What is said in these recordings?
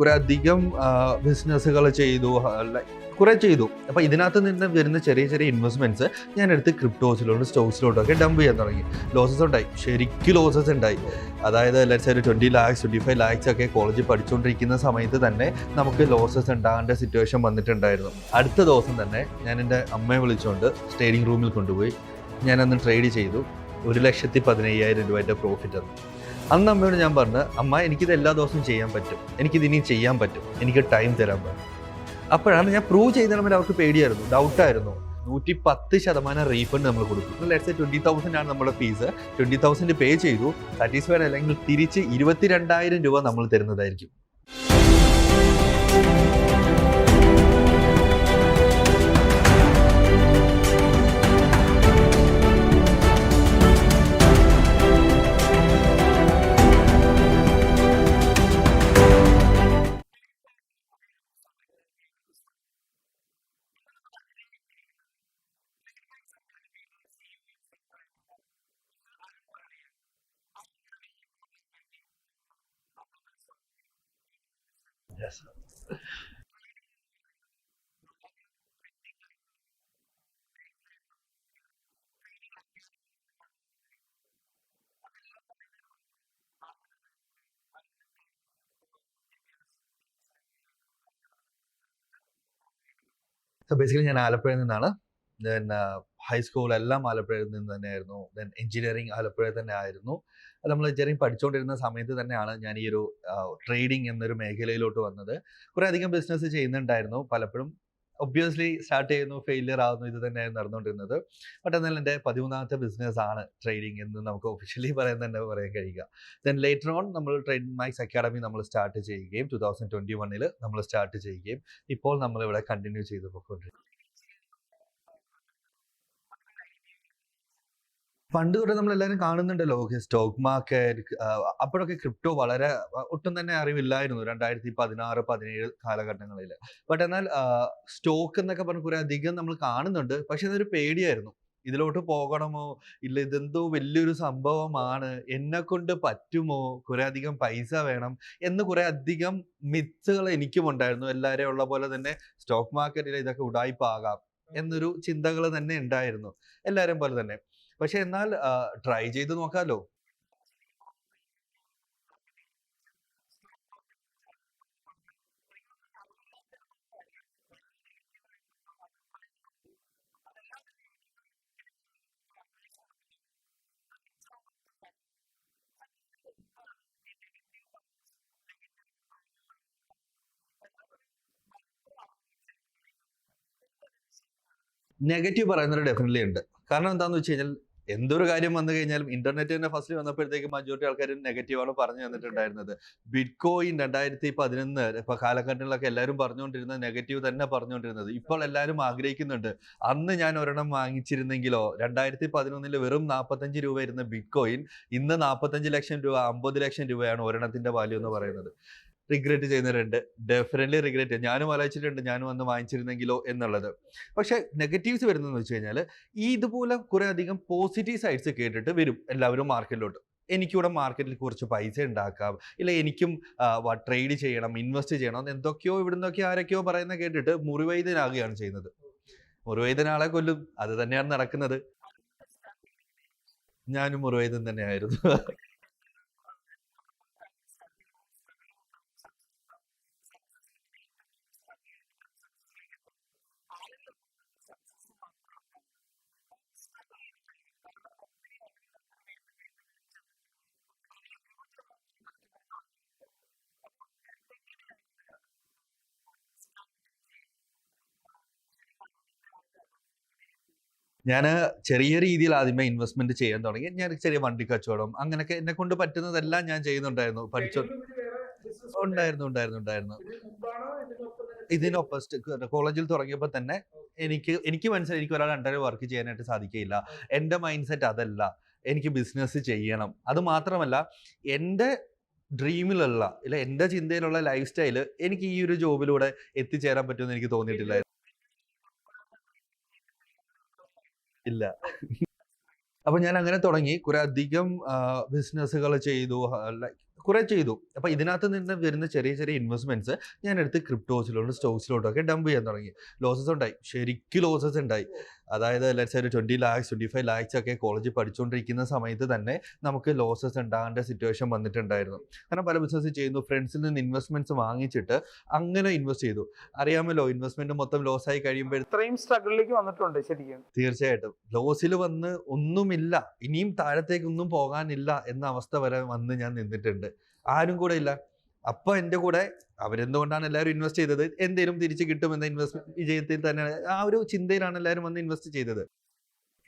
കുറെ അധികം ബിസിനസ്സുകൾ ചെയ്തു കുറെ ചെയ്തു. അപ്പൊ ഇതിനകത്ത് നിന്ന് വരുന്ന ചെറിയ ചെറിയ ഇൻവെസ്റ്റ്മെന്റ്സ് ഞാൻ എടുത്ത് ക്രിപ്റ്റോസിലോട്ട് സ്റ്റോക്സിലോട്ടും ഒക്കെ ഡംപ് ചെയ്യാൻ തുടങ്ങി. ലോസസ് ഉണ്ടായി. ശരിക്കും ലോസസ് ഉണ്ടായി. അതായത് ലെറ്റ്സ് ഒരു twenty lakhs twenty five lakhs ഒക്കെ കോളേജിൽ പഠിച്ചുകൊണ്ടിരിക്കുന്ന സമയത്ത് തന്നെ നമുക്ക് ലോസസ് ഉണ്ടാകേണ്ട സിറ്റുവേഷൻ വന്നിട്ടുണ്ടായിരുന്നു. അടുത്ത ദിവസം തന്നെ ഞാൻ എന്റെ അമ്മയെ വിളിച്ചുകൊണ്ട് സ്റ്റേഡിംഗ് റൂമിൽ കൊണ്ടുപോയി. ഞാൻ അന്ന് ട്രേഡ് ചെയ്തു. ഒരു ലക്ഷത്തി പതിനയ്യായിരം രൂപയുടെ പ്രോഫിറ്റ് തന്നു. അന്ന് അമ്മയോട് ഞാൻ പറഞ്ഞു അമ്മ എനിക്കിത് എല്ലാ ദിവസവും ചെയ്യാൻ പറ്റും. എനിക്കിത് ഇനിയും ചെയ്യാൻ പറ്റും. എനിക്ക് ടൈം തരാൻ പറ്റും. അപ്പോഴാണ് ഞാൻ പ്രൂവ് ചെയ്തണമെങ്കിൽ അവർക്ക് പേടിയായിരുന്നു. ഡൗട്ടായിരുന്നു നൂറ്റി പത്ത് ശതമാനം റീഫണ്ട് നമ്മൾ കൊടുക്കും ലെറ്റ്സ് ട്വന്റി തൗസൻഡ് ആണ് നമ്മുടെ ഫീസ് ട്വന്റി തൗസൻഡ് പേ ചെയ്തു. സാറ്റിസ്ഫൈഡ് അല്ലെങ്കിൽ തിരിച്ച് ഇരുപത്തിരണ്ടായിരം രൂപ നമ്മൾ തരുന്നതായിരിക്കും. സോ ബേസിക്കലി ഞാൻ ആലപ്പുഴയിൽ നിന്നാണ്. ദെൻ ഹൈസ്കൂൾ എല്ലാം ആലപ്പുഴയിൽ നിന്ന് തന്നെയായിരുന്നു. ദെൻ എഞ്ചിനീയറിംഗ് ആലപ്പുഴയിൽ തന്നെ ആയിരുന്നു. നമ്മൾ എഞ്ചിനീയറിംഗ് പഠിച്ചുകൊണ്ടിരുന്ന സമയത്ത് തന്നെയാണ് ഞാൻ ഈ ഒരു ട്രേഡിംഗ് എന്നൊരു മേഖലയിലോട്ട് വന്നത്. കുറേ അധികം ബിസിനസ് ചെയ്യുന്നുണ്ടായിരുന്നു പലപ്പോഴും. ഒബ്വിയസ്ലി സ്റ്റാർട്ട് ചെയ്യുന്നു ഫെയിലിയർ ആവുന്നു ഇത് തന്നെയായിരുന്നു നടന്നുകൊണ്ടിരുന്നത്. ബട്ട് എന്നാൽ എന്റെ പതിമൂന്നാമത്തെ ബിസിനസ് ആണ് ട്രേഡിംഗ് എന്ന് നമുക്ക് ഒഫീഷ്യലി പറയാൻ തന്നെ പറയാൻ കഴിയുക. ദെൻ ലേറ്റർ ഓൺ നമ്മൾ ട്രേഡ് മാക്സ് അക്കാഡമി നമ്മൾ സ്റ്റാർട്ട് ചെയ്യുകയും ടു തൗസൻഡ് ട്വന്റി വണ്ണിൽ നമ്മൾ സ്റ്റാർട്ട് ചെയ്യുകയും ഇപ്പോൾ നമ്മളിവിടെ കണ്ടിന്യൂ ചെയ്ത് പോയിക്കൊണ്ടിരിക്കും പണ്ട് തൊട്ട് നമ്മൾ എല്ലാവരും കാണുന്നുണ്ടല്ലോ സ്റ്റോക്ക് മാർക്കറ്റ് അപ്പോഴൊക്കെ ക്രിപ്റ്റോ വളരെ ഒട്ടും തന്നെ അറിവില്ലായിരുന്നു രണ്ടായിരത്തി പതിനാറ് പതിനേഴ് കാലഘട്ടങ്ങളിൽ. ബട്ട് എന്നാൽ സ്റ്റോക്ക് എന്നൊക്കെ പറഞ്ഞ് കുറെ അധികം നമ്മൾ കാണുന്നുണ്ട്. പക്ഷെ അതൊരു പേടിയായിരുന്നു. ഇതിലോട്ട് പോകണമോ? ഇല്ല ഇതെന്തോ വലിയൊരു സംഭവമാണ്. എന്നെ കൊണ്ട് പറ്റുമോ? കുറെ അധികം പൈസ വേണം എന്ന് കുറെ അധികം മിത്തുകൾ എനിക്കും ഉണ്ടായിരുന്നു. എല്ലാവരെയും ഉള്ള പോലെ തന്നെ സ്റ്റോക്ക് മാർക്കറ്റിൽ ഇതൊക്കെ ഉടായ്പാകാം എന്നൊരു ചിന്തകൾ തന്നെ ഉണ്ടായിരുന്നു. എല്ലാവരും പോലെ തന്നെ. പക്ഷെ എന്നാൽ ട്രൈ ചെയ്ത് നോക്കാലോ. നെഗറ്റീവ് പറയുന്നത് ഡെഫിനറ്റ്ലി ഉണ്ട്. കാരണം എന്താണെന്ന് വെച്ച് കഴിഞ്ഞാൽ എന്തൊരു കാര്യം വന്നു കഴിഞ്ഞാലും ഇന്റർനെറ്റ് തന്നെ ഫസ്റ്റ് വന്നപ്പോഴത്തേക്ക് മജോറിറ്റി ആൾക്കാർ നെഗറ്റീവാണ് പറഞ്ഞു തന്നിട്ടുണ്ടായിരുന്നത്. ബിറ്റ് കോയിൻ രണ്ടായിരത്തി പതിനൊന്ന് ഇപ്പൊ കാലഘട്ടങ്ങളിലൊക്കെ എല്ലാവരും പറഞ്ഞുകൊണ്ടിരുന്നത് നെഗറ്റീവ് തന്നെ പറഞ്ഞുകൊണ്ടിരുന്നത്. ഇപ്പോൾ എല്ലാവരും ആഗ്രഹിക്കുന്നുണ്ട്. അന്ന് ഞാൻ ഒരെണ്ണം വാങ്ങിച്ചിരുന്നെങ്കിലോ രണ്ടായിരത്തി പതിനൊന്നിൽ വെറും നാൽപ്പത്തഞ്ച് രൂപ ഇരുന്ന ബിറ്റ് കോയിൻ ഇന്ന് നാൽപ്പത്തഞ്ച് ലക്ഷം രൂപ അമ്പത് ലക്ഷം രൂപയാണ് ഒരെണ്ണത്തിന്റെ വാല്യൂ എന്ന് പറയുന്നത്. റിഗ്രറ്റ് ചെയ്യുന്നവരുണ്ട്. ഡെഫിനറ്റ്ലി റിഗ്രറ്റ് ഞാനും ആലോചിച്ചിട്ടുണ്ട് ഞാനും അന്ന് വാങ്ങിച്ചിരുന്നെങ്കിലോ എന്നുള്ളത്. പക്ഷേ നെഗറ്റീവ്സ് വരുന്നതെന്ന് വെച്ച് കഴിഞ്ഞാൽ ഈ ഇതുപോലെ കുറേ അധികം പോസിറ്റീവ് സൈഡ്സ് കേട്ടിട്ട് വരും എല്ലാവരും മാർക്കറ്റിലോട്ട് എനിക്കിവിടെ മാർക്കറ്റിൽ കുറച്ച് പൈസ ഉണ്ടാക്കാം. ഇല്ല എനിക്കും ട്രേഡ് ചെയ്യണം ഇൻവെസ്റ്റ് ചെയ്യണം എന്തൊക്കെയോ ഇവിടുന്നൊക്കെ ആരൊക്കെയോ പറയുന്ന കേട്ടിട്ട് മുറിവൈദ്യനാകുകയാണ് ചെയ്യുന്നത്. മുറിവൈദ്യനാളെ കൊല്ലും. അത് തന്നെയാണ് നടക്കുന്നത്. ഞാനും മുറിവൈദ്യൻ തന്നെയായിരുന്നു. ഞാൻ ചെറിയ രീതിയിൽ ആദ്യമേ ഇൻവെസ്റ്റ്മെന്റ് ചെയ്യാൻ തുടങ്ങി. ഞാൻ ചെറിയ വണ്ടി കച്ചവടം അങ്ങനെയൊക്കെ എന്നെ കൊണ്ട് പറ്റുന്നതെല്ലാം ഞാൻ ചെയ്യുന്നുണ്ടായിരുന്നു. പഠിച്ചു ഉണ്ടായിരുന്നു ഉണ്ടായിരുന്നു ഉണ്ടായിരുന്നു. ഇതിനൊപ്പം കോളേജിൽ തുടങ്ങിയപ്പോൾ തന്നെ എനിക്ക് എനിക്ക് മനസ്സിലായി എനിക്ക് ഒരാൾ രണ്ടര വർക്ക് ചെയ്യാനായിട്ട് സാധിക്കില്ല എന്റെ മൈൻഡ് സെറ്റ് അതല്ല. എനിക്ക് ബിസിനസ് ചെയ്യണം. അത് മാത്രമല്ല എന്റെ ഡ്രീമിലുള്ള ഇല്ല എന്റെ ചിന്തയിലുള്ള ലൈഫ് സ്റ്റൈൽ എനിക്ക് ഈ ഒരു ജോബിലൂടെ എത്തിച്ചേരാൻ പറ്റുമെന്ന് എനിക്ക് തോന്നിയിട്ടില്ല ഇല്ല. അപ്പൊ ഞാൻ അങ്ങനെ തുടങ്ങി. കുറെ അധികം ബിസിനസ്സുകൾ ചെയ്തു. ലൈക്ക് കുറെ ചെയ്തു. അപ്പൊ ഇതിനകത്ത് നിന്ന് വരുന്ന ചെറിയ ചെറിയ ഇൻവെസ്റ്റ്മെന്റ്സ് ഞാൻ എടുത്ത് ക്രിപ്റ്റോസിലോട്ടും സ്റ്റോക്സിലോട്ടും ഒക്കെ ഡംപ് ചെയ്യാൻ തുടങ്ങി. ലോസസ് ഉണ്ടായി. ശരിക്കും ലോസസ് ഉണ്ടായി. അതായത് ലെറ്റ്സ് ഒരു twenty lakhs twenty five lakhs ഒക്കെ കോളേജിൽ പഠിച്ചുകൊണ്ടിരിക്കുന്ന സമയത്ത് തന്നെ നമുക്ക് ലോസസ് ഉണ്ടാകേണ്ട സിറ്റുവേഷൻ വന്നിട്ടുണ്ടായിരുന്നു. കാരണം പല ബിസിനസ് ചെയ്യുന്നു. ഫ്രണ്ട്സിൽ നിന്ന് ഇൻവെസ്റ്റ്മെന്റ്സ് വാങ്ങിച്ചിട്ട് അങ്ങനെ ഇൻവെസ്റ്റ് ചെയ്തു. അറിയാമല്ലോ ഇൻവെസ്റ്റ്മെന്റ് മൊത്തം ലോസ് ആയി കഴിയുമ്പോൾ ഇത്രയും സ്ട്രഗിളിലേക്ക് വന്നിട്ടുണ്ട് ശരിക്കും. തീർച്ചയായിട്ടും. ലോസിൽ വന്ന് ഒന്നുമില്ല. ഇനിയും താഴത്തേക്ക് ഒന്നും പോകാനില്ല എന്ന അവസ്ഥ വരെ വന്ന് ഞാൻ നിന്നിട്ടുണ്ട്. ആരും കൂടെ ഇല്ല. അപ്പൊ എന്റെ കൂടെ അവരെന്തുകൊണ്ടാണ് എല്ലാവരും ഇൻവെസ്റ്റ് ചെയ്തത്? എന്തേലും തിരിച്ചു കിട്ടുമെന്ന ഇൻവെസ്റ്റ് വിജയത്തിൽ തന്നെയാണ് ആ ഒരു ചിന്തയിലാണ് എല്ലാവരും വന്ന് ഇൻവെസ്റ്റ് ചെയ്തത്.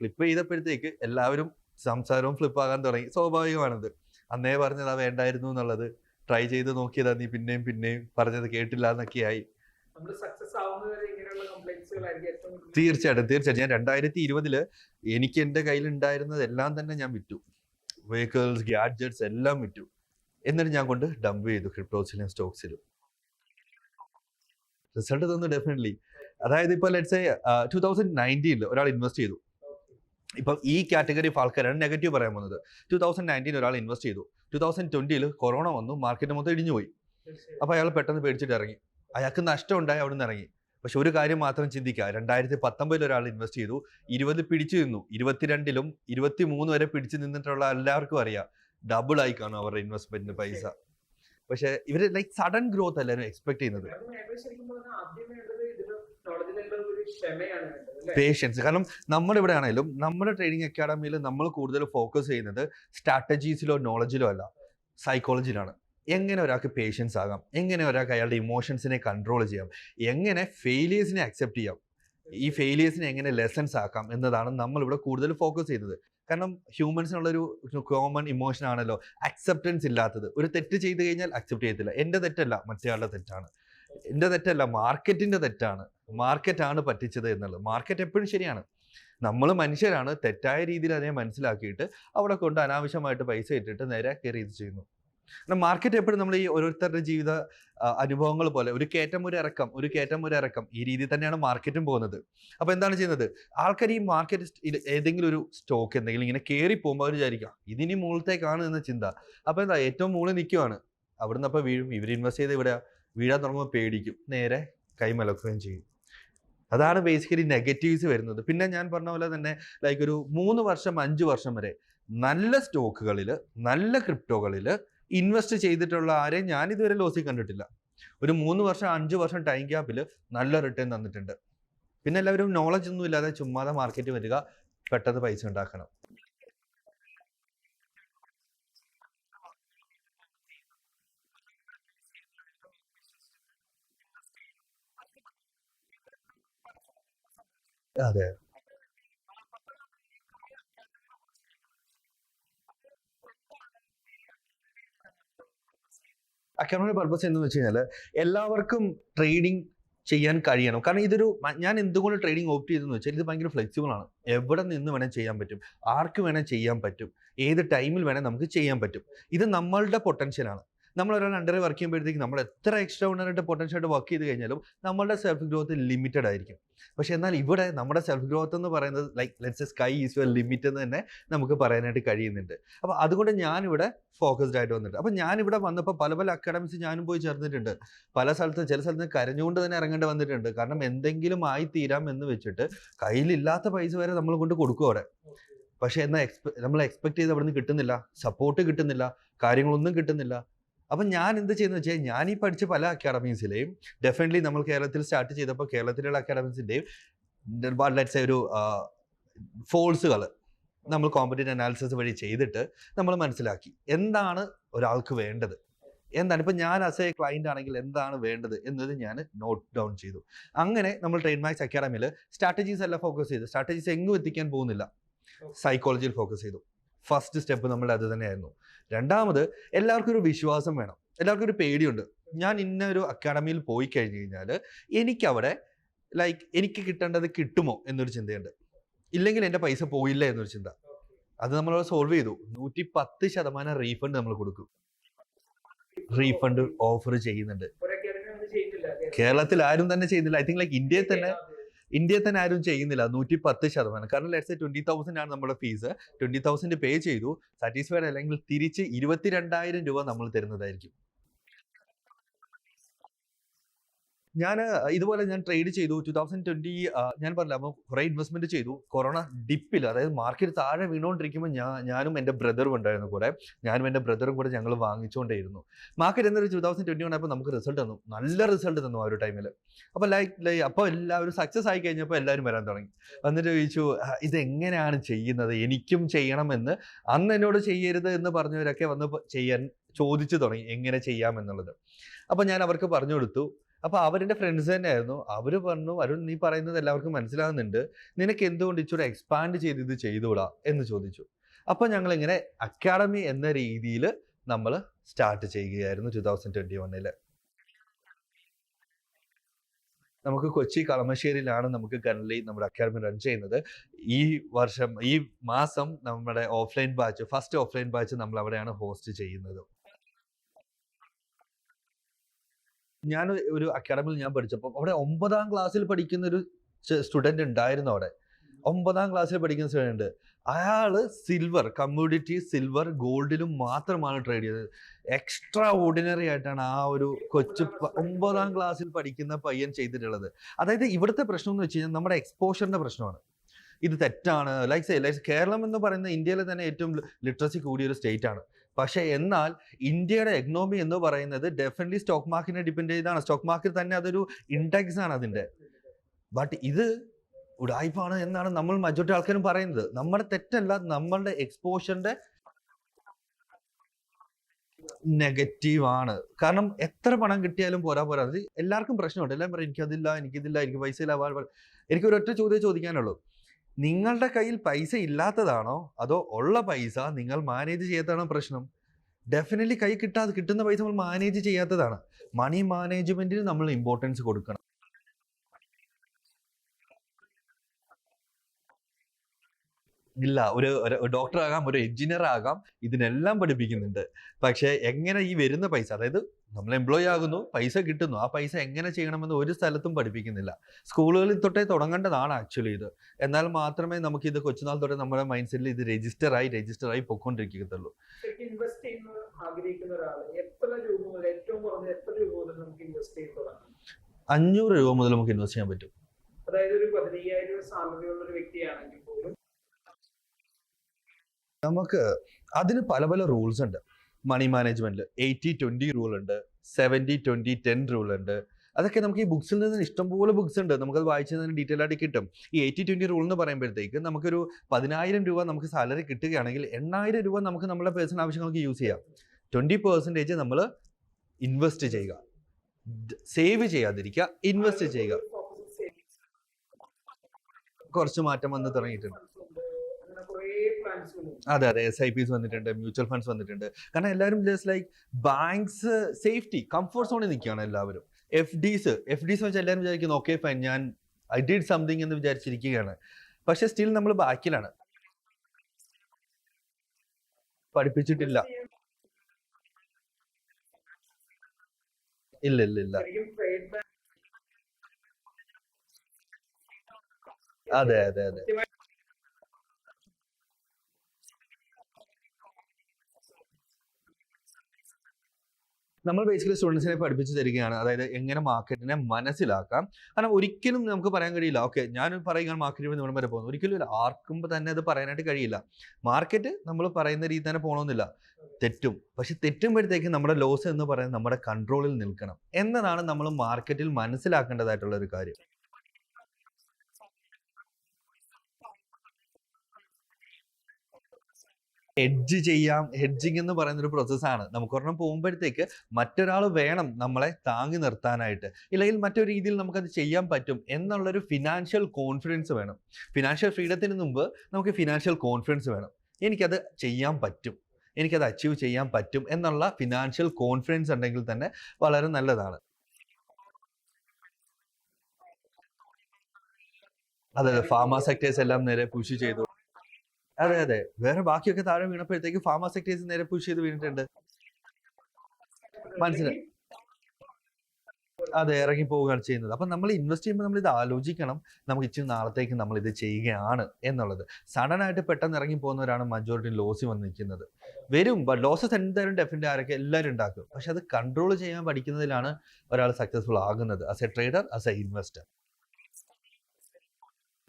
ഫ്ലിപ്പ് ചെയ്തപ്പോഴത്തേക്ക് എല്ലാവരും സംസാരവും ഫ്ലിപ്പ് ആകാൻ തുടങ്ങി. സ്വാഭാവികമാണത്. അന്നേ പറഞ്ഞതാ വേണ്ടായിരുന്നു എന്നുള്ളത്. ട്രൈ ചെയ്ത് നോക്കിയതാ നീ പിന്നെയും പിന്നെയും. പറഞ്ഞത് കേട്ടില്ല എന്നൊക്കെയായി തീർച്ചയായിട്ടും തീർച്ചയായിട്ടും. ഞാൻ രണ്ടായിരത്തി ഇരുപതിൽ എനിക്ക് എന്റെ കയ്യിൽ ഉണ്ടായിരുന്നത് എല്ലാം തന്നെ ഞാൻ വിറ്റു. വെഹിക്കിൾസ് ഗാഡ്ജറ്റ്സ് എല്ലാം വിറ്റു. എന്നിട്ട് ഞാൻ കൊണ്ട് ഡംപ് ചെയ്തു ക്രിപ്റ്റോസിലും സ്റ്റോക്സിലും റിസൾട്ട് തന്നു ഡെഫിനറ്റ്ലി അതായത് ഇപ്പൊ ലെറ്റ്സ് ടൂ തൗസൻഡ് നയന്റീനിൽ ഒരാൾ ഇൻവെസ്റ്റ് ചെയ്തു. ഇപ്പൊ ഈ കാറ്റഗറി ഓഫ് ആൾക്കാരാണ് നെഗറ്റീവ് പറയാൻ പോകുന്നത്. ടൂ തൗസൻഡ് നയന്റീൻ ഒരാൾ ഇൻവെസ്റ്റ് ചെയ്തു. ടൂ തൗസൻഡ് ട്വന്റിയിൽ കൊറോണ വന്നു മാർക്കറ്റ് മൊത്തം ഇടിഞ്ഞു പോയി. തീർച്ചയായും. അപ്പൊ അയാൾ പെട്ടെന്ന് പേടിച്ചിട്ട് ഇറങ്ങി. അയാൾക്ക് നഷ്ടം ഉണ്ടായി അവിടെ നിന്ന് ഇറങ്ങി. പക്ഷെ ഒരു കാര്യം മാത്രം ചിന്തിക്കുക. രണ്ടായിരത്തി പത്തൊമ്പതിൽ ഒരാൾ ഇൻവെസ്റ്റ് ചെയ്തു. ഇരുപത് പിടിച്ചു നിന്നു. ഇരുപത്തിരണ്ടിലും ഇരുപത്തി മൂന്ന് വരെ പിടിച്ചു നിന്നിട്ടുള്ള എല്ലാവർക്കും അറിയാം. ഡബിൾ ആയി കാണും അവരുടെ ഇൻവെസ്റ്റ്മെന്റിന് പൈസ. പക്ഷെ ഇവർ ലൈക് സഡൻ ഗ്രോത്ത് അല്ലായിരുന്നു എക്സ്പെക്ട് ചെയ്യുന്നത്? പേഷ്യൻസ് കാരണം നമ്മുടെ ഇവിടെ ആണെങ്കിലും നമ്മുടെ ട്രെയിനിങ് അക്കാഡമിയിൽ നമ്മൾ കൂടുതൽ ഫോക്കസ് ചെയ്യുന്നത് സ്ട്രാറ്റജീസിലോ നോളജിലോ അല്ല. സൈക്കോളജിയിലാണ് എങ്ങനെ ഒരാൾക്ക് പേഷ്യൻസ് ആകാം? എങ്ങനെ ഒരാൾക്ക് അയാളുടെ ഇമോഷൻസിനെ കൺട്രോൾ ചെയ്യാം? എങ്ങനെ ഫെയിലിയേഴ്സിനെ അക്സെപ്റ്റ് ചെയ്യാം? ഈ ഫെയിലിയേഴ്സിനെ എങ്ങനെ ലെസൺസ് ആക്കാം? എന്നതാണ് നമ്മളിവിടെ കൂടുതൽ ഫോക്കസ് ചെയ്യുന്നത്. കാരണം ഹ്യൂമൻസിനുള്ളൊരു കോമൺ ഇമോഷൻ ആണല്ലോ. അക്സെപ്റ്റൻസ് ഇല്ലാത്തത്. ഒരു തെറ്റ് ചെയ്ത് കഴിഞ്ഞാൽ അക്സെപ്റ്റ് ചെയ്യത്തില്ല. എന്റെ തെറ്റല്ല മറ്റേയാളുടെ തെറ്റാണ്. എന്റെ തെറ്റല്ല മാർക്കറ്റിന്റെ തെറ്റാണ്. മാർക്കറ്റാണ് പറ്റിച്ചത് എന്നുള്ളത്. മാർക്കറ്റ് എപ്പോഴും ശരിയാണ്. നമ്മൾ മനുഷ്യരാണ് തെറ്റായ രീതിയിൽ അതിനെ മനസ്സിലാക്കിയിട്ട് അവിടെ കൊണ്ട് അനാവശ്യമായിട്ട് പൈസ ഇട്ടിട്ട് നേരെ കയറി ഇത് ചെയ്യുന്നു. മാർക്കറ്റ് എപ്പോഴും നമ്മൾ ഈ ഓരോരുത്തരുടെ ജീവിത അനുഭവങ്ങൾ പോലെ ഒരു കയറ്റം ഒരു ഇറക്കം ഒരു കയറ്റം ഒരു ഇറക്കം ഈ രീതി തന്നെയാണ് മാർക്കറ്റും പോകുന്നത്. അപ്പോൾ എന്താണ് ചെയ്യുന്നത്? ആൾക്കാർ ഈ മാർക്കറ്റ് ഏതെങ്കിലും ഒരു സ്റ്റോക്ക് എന്തെങ്കിലും ഇങ്ങനെ കയറി പോകുമ്പോൾ അവർ വിചാരിക്കാം ഇതിനി മുകളിലേക്കാണ് എന്ന ചിന്ത. അപ്പോൾ എന്താ ഏറ്റവും മുകളിൽ നിൽക്കുവാണ് അവിടുന്ന് അപ്പൊ വീഴും. ഇവർ ഇൻവെസ്റ്റ് ചെയ്ത് ഇവിടെ വീഴാൻ തുടങ്ങുമ്പോൾ പേടിക്കും. നേരെ കൈമലക്കുകയും ചെയ്യും. അതാണ് ബേസിക്കലി നെഗറ്റീവ്സ് വരുന്നത്. പിന്നെ ഞാൻ പറഞ്ഞ പോലെ തന്നെ ലൈക്ക് ഒരു മൂന്ന് വർഷം അഞ്ച് വർഷം വരെ നല്ല സ്റ്റോക്കുകളിൽ നല്ല ക്രിപ്റ്റോകളിൽ ഇൻവെസ്റ്റ് ചെയ്തിട്ടുള്ള ആരെയും ഞാൻ ഇതുവരെ ലോസിൽ കണ്ടിട്ടില്ല. ഒരു മൂന്ന് വർഷം അഞ്ച് വർഷം ടൈം ഗ്യാപ്പിൽ നല്ല റിട്ടേൺ തന്നിട്ടുണ്ട്. പിന്നെ എല്ലാവരും നോളജ് ഒന്നും ഇല്ലാതെ ചുമ്മാതെ മാർക്കറ്റ് വരിക പെട്ടെന്ന് പൈസ ഉണ്ടാക്കണം. അതെ. അക്കാഡമിക് പർപ്പസ് എന്ന് വെച്ച് കഴിഞ്ഞാൽ എല്ലാവർക്കും ട്രേഡിംഗ് ചെയ്യാൻ കഴിയണം. കാരണം ഇതൊരു ഞാൻ എന്തുകൊണ്ട് ട്രേഡിംഗ് ഓപ്റ്റ് ചെയ്തെന്ന് വെച്ചാൽ ഇത് ഭയങ്കര ഫ്ലെക്സിബിൾ ആണ്. എവിടെ നിന്ന് വേണേൽ ചെയ്യാൻ പറ്റും. ആർക്ക് വേണേൽ ചെയ്യാൻ പറ്റും. ഏത് ടൈമിൽ വേണേൽ നമുക്ക് ചെയ്യാൻ പറ്റും. ഇത് നമ്മളുടെ പൊട്ടൻഷ്യലാണ് നമ്മൾ ഒരാൾ അണ്ടർ വർക്ക് ചെയ്യുമ്പോഴത്തേക്ക് നമ്മൾ എത്ര എക്സ്ട്രാ ഓർഡിനറി പൊട്ടൻഷ്യൽ ആയിട്ട് വർക്ക് ചെയ്ത് കഴിഞ്ഞാലും നമ്മളുടെ സെൽഫ് ഗ്രോത്ത് ലിമിറ്റഡ് ആയിരിക്കും. പക്ഷെ എന്നാൽ ഇവിടെ നമ്മുടെ സെൽഫ് ഗ്രോത്ത് എന്ന് പറയുന്നത് like let's sky is your limit എന്ന് തന്നെ നമുക്ക് പറയാനായിട്ട് കഴിയുന്നുണ്ട്. അപ്പോൾ അതുകൊണ്ട് ഞാനിവിടെ ഫോക്കസ്ഡ് ആയിട്ട് വന്നിട്ട് അപ്പോൾ ഞാനിവിടെ വന്നപ്പോൾ പല പല അക്കാഡമിക്സ് ഞാനും പോയി ചേർന്നിട്ടുണ്ട്. പല സ്ഥലത്ത് ചില സ്ഥലത്ത് കരഞ്ഞുകൊണ്ട് തന്നെ ഇറങ്ങേണ്ടി വന്നിട്ടുണ്ട്. കാരണം എന്തെങ്കിലും ആയി തീരാം എന്ന് വെച്ചിട്ട് കയ്യിലില്ലാത്ത പൈസ വരെ നമ്മൾ കൊണ്ട് കൊടുക്കും അവിടെ. പക്ഷേ എന്നാൽ എക്സ്പെ നമ്മൾ എക്സ്പെക്ട് ചെയ്ത് അവിടെ നിന്ന് കിട്ടുന്നില്ല. സപ്പോർട്ട് കിട്ടുന്നില്ല. കാര്യങ്ങളൊന്നും കിട്ടുന്നില്ല. അപ്പം ഞാൻ എന്ത് ചെയ്യുന്നത് വെച്ചാൽ ഞാൻ ഈ പഠിച്ച പല അക്കാഡമീസിലെയും ഡെഫിനറ്റ്ലി നമ്മൾ കേരളത്തിൽ സ്റ്റാർട്ട് ചെയ്തപ്പോൾ കേരളത്തിലുള്ള അക്കാഡമീസിന്റെയും ലെറ്റ്സ് ഒരു ഫോൾസുകൾ നമ്മൾ കോമ്പറ്റീവ് അനാലിസിസ് വഴി ചെയ്തിട്ട് നമ്മൾ മനസ്സിലാക്കി. എന്താണ് ഒരാൾക്ക് വേണ്ടത്? എന്താണ്? ഇപ്പം ഞാൻ ആസ് എ ക്ലയന്റ് ആണെങ്കിൽ എന്താണ് വേണ്ടത് എന്നത് ഞാൻ നോട്ട് ഡൗൺ ചെയ്തു. അങ്ങനെ നമ്മൾ ട്രെയിൻ മാക്സ് അക്കാഡമിയിൽ സ്ട്രാറ്റജീസ് എല്ലാം ഫോക്കസ് ചെയ്തു. സ്ട്രാറ്റജീസ് എങ്ങും എത്തിക്കാൻ പോകുന്നില്ല. സൈക്കോളജിയിൽ ഫോക്കസ് ചെയ്തു. ഫസ്റ്റ് സ്റ്റെപ്പ് നമ്മൾ അത് തന്നെയായിരുന്നു. രണ്ടാമത് എല്ലാവർക്കും ഒരു വിശ്വാസം വേണം. എല്ലാവർക്കും ഒരു പേടിയുണ്ട്. ഞാൻ ഇന്ന ഒരു അക്കാഡമിയിൽ പോയി കഴിഞ്ഞു കഴിഞ്ഞാൽ എനിക്കവിടെ ലൈക്ക് എനിക്ക് കിട്ടേണ്ടത് കിട്ടുമോ എന്നൊരു ചിന്തയുണ്ട്. ഇല്ലെങ്കിൽ എന്റെ പൈസ പോയില്ല എന്നൊരു ചിന്ത. അത് നമ്മൾ സോൾവ് ചെയ്തു. നൂറ്റി പത്ത് ശതമാനം റീഫണ്ട് നമ്മൾ കൊടുക്കും. റീഫണ്ട് ഓഫർ ചെയ്യുന്നുണ്ട്. കേരളത്തിൽ ആരും തന്നെ ചെയ്യുന്നില്ല. ഐ തിങ്ക് ലൈക്ക് ഇന്ത്യയിൽ തന്നെ ഇന്ത്യയിൽ തന്നെ ആരും ചെയ്യുന്നില്ല. നൂറ്റി പത്ത് ശതമാനം. കാരണം ലെറ്റ്സ് ട്വന്റി തൗസൻഡ് ആണ് നമ്മുടെ ഫീസ് ട്വന്റി തൗസൻഡ് പേ ചെയ്തു. സാറ്റിസ്ഫൈഡ് അല്ലെങ്കിൽ തിരിച്ച് ഇരുപത്തിരണ്ടായിരം രൂപ നമ്മൾ തരുന്നതായിരിക്കും. ഞാൻ ഇതുപോലെ ഞാൻ ട്രേഡ് ചെയ്തു. ടു തൗസൻഡ് ട്വന്റി ഞാൻ പറഞ്ഞില്ല അപ്പോൾ കുറേ ഇൻവെസ്റ്റ്മെന്റ് ചെയ്തു. കൊറോണ ഡിപ്പിൽ അതായത് മാർക്കറ്റ് താഴെ വീണുകൊണ്ടിരിക്കുമ്പോൾ ഞാൻ ഞാനും എന്റെ ബ്രദറും ഉണ്ടായിരുന്നു കൂടെ. ഞാനും എന്റെ ബ്രദറും കൂടെ ഞങ്ങൾ വാങ്ങിച്ചുകൊണ്ടേയിരുന്നു മാർക്കറ്റ് എന്നൊരു ടു തൗസൻഡ് ട്വന്റി വൺ ആയപ്പോൾ നമുക്ക് റിസൾട്ട് തന്നു. നല്ല റിസൾട്ട് തന്നു ആ ഒരു ടൈമിൽ അപ്പോൾ ലൈക്ക് ലൈക്ക് അപ്പോൾ എല്ലാവരും സക്സസ് ആയി കഴിഞ്ഞപ്പോൾ എല്ലാവരും വരാൻ തുടങ്ങി. എന്നിട്ട് ചോദിച്ചു ഇത് ഇതെങ്ങനെയാണ് ചെയ്യുന്നത്? എനിക്കും ചെയ്യണമെന്ന്. അന്ന് എന്നോട് ചെയ്യരുത് എന്ന് പറഞ്ഞവരൊക്കെ വന്ന് ചെയ്യാൻ ചോദിച്ചു തുടങ്ങി. എങ്ങനെ ചെയ്യാമെന്നുള്ളത്. അപ്പോൾ ഞാൻ അവർക്ക് പറഞ്ഞു കൊടുത്തു. അപ്പോൾ അവരുടെ ഫ്രണ്ട്സ് തന്നെയായിരുന്നു. അവർ പറഞ്ഞു അരുൺ നീ പറയുന്നത് എല്ലാവർക്കും മനസ്സിലാകുന്നുണ്ട്. നിനക്ക് എന്തുകൊണ്ട് ഇച്ചിരി എക്സ്പാൻഡ് ചെയ്ത് ഇത് ചെയ്തുകൂടാ? എന്ന് ചോദിച്ചു. അപ്പോൾ ഞങ്ങൾ ഇങ്ങനെ അക്കാഡമി എന്ന രീതിയിൽ നമ്മൾ സ്റ്റാർട്ട് ചെയ്യുകയായിരുന്നു ടു തൗസൻഡ് ട്വന്റി വണ്ണിൽ നമുക്ക് കൊച്ചി കളമശ്ശേരിയിലാണ് നമുക്ക് കറന്റ് നമ്മുടെ അക്കാഡമി റൺ ചെയ്യുന്നത്. ഈ വർഷം ഈ മാസം നമ്മുടെ offline batch first offline batch നമ്മൾ അവിടെയാണ് ഹോസ്റ്റ് ചെയ്യുന്നത്. ഞാൻ ഒരു അക്കാഡമിയിൽ ഞാൻ പഠിച്ചപ്പോൾ അവിടെ ഒമ്പതാം ക്ലാസ്സിൽ പഠിക്കുന്ന ഒരു സ്റ്റുഡന്റ് ഉണ്ടായിരുന്നു അവിടെ. ഒമ്പതാം ക്ലാസ്സിൽ പഠിക്കുന്ന സ്റ്റുഡന്റ് അയാൾ സിൽവർ കമ്മ്യൂണിറ്റി സിൽവർ ഗോൾഡിലും മാത്രമാണ് ട്രേഡ് ചെയ്തത്. എക്സ്ട്രാ ഓർഡിനറി ആയിട്ടാണ് ആ ഒരു കൊച്ചു ഒമ്പതാം ക്ലാസ്സിൽ പഠിക്കുന്ന പയ്യൻ ചെയ്തിട്ടുള്ളത്. അതായത് ഇവിടുത്തെ പ്രശ്നം എന്ന് വെച്ച് കഴിഞ്ഞാൽ നമ്മുടെ എക്സ്പോഷറിന്റെ പ്രശ്നമാണ്. ഇത് തെറ്റാണ്. ലൈക്സ് ലൈക്ക് കേരളം എന്ന് പറയുന്ന ഇന്ത്യയിലെ തന്നെ ഏറ്റവും ലിറ്ററസി കൂടിയ ഒരു സ്റ്റേറ്റ് ആണ്. പക്ഷേ എന്നാൽ ഇന്ത്യയുടെ എക്കണോമി എന്ന് പറയുന്നത് ഡെഫിനറ്റ്ലി സ്റ്റോക്ക് മാർക്കറ്റിനെ ഡിപ്പെൻഡ് ചെയ്താണ്. സ്റ്റോക്ക് മാർക്കറ്റ് തന്നെ അതൊരു ഇൻഡെക്സ് ആണ് അതിന്റെ. ബട്ട് ഇത് ഉടായ്പാണ് എന്നാണ് നമ്മൾ മജോറിറ്റി ആൾക്കാരും പറയുന്നത്. നമ്മുടെ തെറ്റല്ല നമ്മളുടെ എക്സ്പോഷറിന്റെ നെഗറ്റീവാണ് കാരണം എത്ര പണം കിട്ടിയാലും പോരാ പോരാ. എല്ലാവർക്കും പ്രശ്നമുണ്ട്. എല്ലാം പറയും എനിക്കതില്ല എനിക്കിതില്ല എനിക്ക് പൈസ ഇല്ല വാ- വാ- എനിക്ക് ഒരൊറ്റ ചോദ്യം ചോദിക്കാനുള്ളൂ. നിങ്ങളുടെ കയ്യിൽ പൈസ ഇല്ലാത്തതാണോ? അതോ ഉള്ള പൈസ നിങ്ങൾ മാനേജ് ചെയ്യാത്തതാണോ പ്രശ്നം? ഡെഫിനറ്റ്ലി കൈ കിട്ടാതെ കിട്ടുന്ന പൈസ നമ്മൾ മാനേജ് ചെയ്യാത്തതാണ്. മണി മാനേജ്മെന്റിന് നമ്മൾ ഇമ്പോർട്ടൻസ് കൊടുക്കണം. ഇല്ല ഒരു ഡോക്ടർ ആകാം ഒരു എഞ്ചിനീയർ ആകാം ഇതിനെല്ലാം പഠിപ്പിക്കുന്നുണ്ട്. പക്ഷേ എങ്ങനെ ഈ വരുന്ന പൈസ അതായത് നമ്മൾ എംപ്ലോയി ആകുന്നു പൈസ കിട്ടുന്നു ആ പൈസ എങ്ങനെ ചെയ്യണമെന്ന് ഒരു സ്ഥലത്തും പഠിപ്പിക്കുന്നില്ല. സ്കൂളുകളിൽ തൊട്ടേ തുടങ്ങേണ്ടതാണ് ആക്ച്വലി ഇത്. എന്നാൽ മാത്രമേ നമുക്ക് ഇത് കൊച്ചുനാൾ തൊട്ടേ നമ്മുടെ മൈൻഡ് സെറ്റിൽ ഇത് രജിസ്റ്റർ ആയി രജിസ്റ്റർ ആയി പൊക്കോണ്ടിരിക്കത്തുള്ളൂ ശരിക്കും ഇൻവെസ്റ്റ് ചെയ്യുന്ന ആഗ്രഹിക്കുന്ന ഒരാൾ എത്ര രൂപ മുതൽ ഏറ്റവും കുറഞ്ഞ എത്ര രൂപ മുതൽ നമുക്ക് ഇൻവെസ്റ്റ് ചെയ്ത് അഞ്ഞൂറ് രൂപ മുതൽ നമുക്ക് ഇൻവെസ്റ്റ് ചെയ്യാൻ പറ്റും. അതായത് ഒരു പതിനയ്യായിരം രൂപ സാലറി ഉള്ള ഒരു വ്യക്തിയാണെങ്കിൽ പോലും നമുക്ക് അതിന് പല പല റൂൾസ് ഉണ്ട്. മണി മാനേജ്മെന്റിൽ എയ്റ്റി ട്വന്റി റൂൾ ഉണ്ട്. സെവന്റി ട്വന്റി ടെൻ റൂൾ ഉണ്ട്. അതൊക്കെ നമുക്ക് ഈ ബുക്സിൽ നിന്ന് ഇഷ്ടംപോലെ ബുക്സ് ഉണ്ട്. നമുക്കത് തന്നെ ഡീറ്റെയിൽ ആയിട്ട് കിട്ടും. ഈ എയ്റ്റി ട്വന്റി റൂൾ എന്ന് പറയുമ്പോഴത്തേക്ക് നമുക്കൊരു പതിനായിരം രൂപ നമുക്ക് സാലറി കിട്ടുകയാണെങ്കിൽ എണ്ണായിരം രൂപ നമുക്ക് നമ്മുടെ പേഴ്സണൽ ആവശ്യങ്ങൾക്ക് യൂസ് ചെയ്യാം. ട്വന്റി പെർസെന്റേജ് നമ്മൾ ഇൻവെസ്റ്റ് ചെയ്യുക. സേവ് ചെയ്യാതിരിക്കുക ഇൻവെസ്റ്റ് ചെയ്യുക. കുറച്ച് മാറ്റം വന്ന് തുടങ്ങിയിട്ടുണ്ട്. അതെ അതെ എസ് ഐ പിസ് വന്നിട്ടുണ്ട് മ്യൂച്വൽ ഫണ്ട്സ് വന്നിട്ടുണ്ട്. കാരണം എല്ലാവരും just like banks safety comfort സോണിൽ നിൽക്കുകയാണ് എല്ലാവരും. എഫ് ഡിസ് എഫ് ഡിസ് വെച്ചാൽ എല്ലാവരും വിചാരിക്കുന്നു ഓക്കെ ഫൈൻ ഞാൻ ഐ ഡിഡ് സംതിങ് എന്ന് വിചാരിച്ചിരിക്കുകയാണ്. പക്ഷെ സ്റ്റിൽ നമ്മൾ ബാക്കിലാണ് പഠിപ്പിച്ചിട്ടില്ല. ഇല്ല ഇല്ല ഇല്ല. അതെ അതെ അതെ. നമ്മൾ ബേസിക്കലി സ്റ്റുഡൻസിനെ പഠിപ്പിച്ചു തരികയാണ്. അതായത് എങ്ങനെ മാർക്കറ്റിനെ മനസ്സിലാക്കാം. കാരണം ഒരിക്കലും നമുക്ക് പറയാൻ കഴിയില്ല. ഓക്കെ ഞാൻ പറയുകയാണ് മാർക്കറ്റിൽ നമ്മൾ വരെ പോകുന്നു ഒരിക്കലും. ആർക്കും തന്നെ അത് പറയാനായിട്ട് കഴിയില്ല. മാർക്കറ്റ് നമ്മൾ പറയുന്ന രീതി തന്നെ പോകണമെന്നില്ല തെറ്റും. പക്ഷെ തെറ്റുമ്പോഴത്തേക്ക് നമ്മുടെ ലോസ് എന്ന് പറയുന്നത് നമ്മുടെ കൺട്രോളിൽ നിൽക്കണം. എന്നതാണ് നമ്മൾ മാർക്കറ്റിൽ മനസ്സിലാക്കേണ്ടതായിട്ടുള്ള ഒരു കാര്യം. ഹെഡ്ജ് ചെയ്യാം. ഹെഡ്ജിങ് എന്ന് പറയുന്ന ഒരു പ്രോസസ്സാണ് നമുക്ക് ഒരെണ്ണം പോകുമ്പോഴത്തേക്ക് മറ്റൊരാൾ വേണം നമ്മളെ താങ്ങി നിർത്താനായിട്ട്. ഇല്ലെങ്കിൽ മറ്റൊരു രീതിയിൽ നമുക്കത് ചെയ്യാൻ പറ്റും എന്നുള്ളൊരു ഫിനാൻഷ്യൽ കോൺഫിഡൻസ് വേണം. ഫിനാൻഷ്യൽ ഫ്രീഡത്തിന് മുമ്പ് നമുക്ക് ഫിനാൻഷ്യൽ കോൺഫിഡൻസ് വേണം. എനിക്കത് ചെയ്യാൻ പറ്റും. എനിക്കത് അച്ചീവ് ചെയ്യാൻ പറ്റും എന്നുള്ള ഫിനാൻഷ്യൽ കോൺഫിഡൻസ് ഉണ്ടെങ്കിൽ തന്നെ വളരെ നല്ലതാണ്. അതെ ഫാർമ സെക്ടേഴ്സ് എല്ലാം നേരെ പുഷ് ചെയ്തു. അതെ അതെ. വേറെ ബാക്കിയൊക്കെ താഴെ വീണപ്പോഴത്തേക്ക് ഫാർമ സെക്ടേഴ്സ് നേരെ പുഷ് ചെയ്ത് വീണിട്ടുണ്ട്. മനസ്സിലായി. അതെ ഇറങ്ങി പോവുകയാണ് ചെയ്യുന്നത്. അപ്പം നമ്മൾ ഇൻവെസ്റ്റ് ചെയ്യുമ്പോൾ നമ്മൾ ഇത് ആലോചിക്കണം. നമുക്ക് ഇച്ചിരി നാളത്തേക്ക് നമ്മൾ ഇത് ചെയ്യുകയാണ് എന്നുള്ളത്. സഡൻ ആയിട്ട് പെട്ടെന്ന് ഇറങ്ങി പോകുന്നവരാണ് മജോറിറ്റി ലോസ് വന്ന് നിൽക്കുന്നത്. വരും ലോസസ് എന്തായാലും ഡെഫിനറ്റ് ആരൊക്കെ എല്ലാവരും ഉണ്ടാക്കും. പക്ഷെ അത് കൺട്രോൾ ചെയ്യാൻ പഠിക്കുന്നതിലാണ് ഒരാൾ സക്സസ്ഫുൾ ആകുന്നത് as a trader as a investor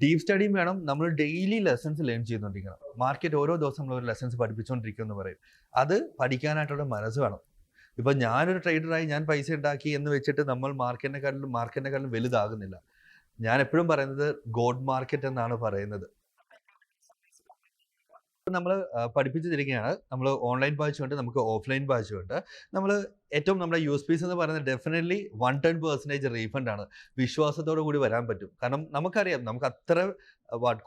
deep സ്റ്റഡിയും വേണം. നമ്മൾ ഡെയിലി ലെസൺസ് ലേൺ ചെയ്തുകൊണ്ടിരിക്കണം. മാർക്കറ്റ് ഓരോ ദിവസം നമ്മൾ ഒരു ലെസൺസ് പഠിപ്പിച്ചുകൊണ്ടിരിക്കും എന്ന് പറയും. അത് പഠിക്കാനായിട്ടുള്ള മനസ്സ് വേണം. ഇപ്പൊ ഞാനൊരു ട്രേഡറായി ഞാൻ പൈസ ഉണ്ടാക്കി എന്ന് വെച്ചിട്ട് നമ്മൾ മാർക്കറ്റിനെക്കാട്ടിലും മാർക്കറ്റിനെക്കാട്ടിലും വലുതാകുന്നില്ല. ഞാൻ എപ്പോഴും പറയുന്നത് ഗോഡ് മാർക്കറ്റ് എന്നാണ് പറയുന്നത്. നമ്മൾ പഠിപ്പിച്ചു തരികയാണ് നമ്മൾ ഓൺലൈൻ ബാച്ചുണ്ട് നമുക്ക് ഓഫ്ലൈൻ ബാച്ചുണ്ട്. നമ്മൾ ഏറ്റവും നമ്മുടെ യൂസ് പീസ് എന്ന് പറയുന്നത് definitely one ten percentage refund ആണ് വിശ്വാസത്തോടു കൂടി വരാൻ പറ്റും. കാരണം നമുക്കറിയാം നമുക്ക് അത്ര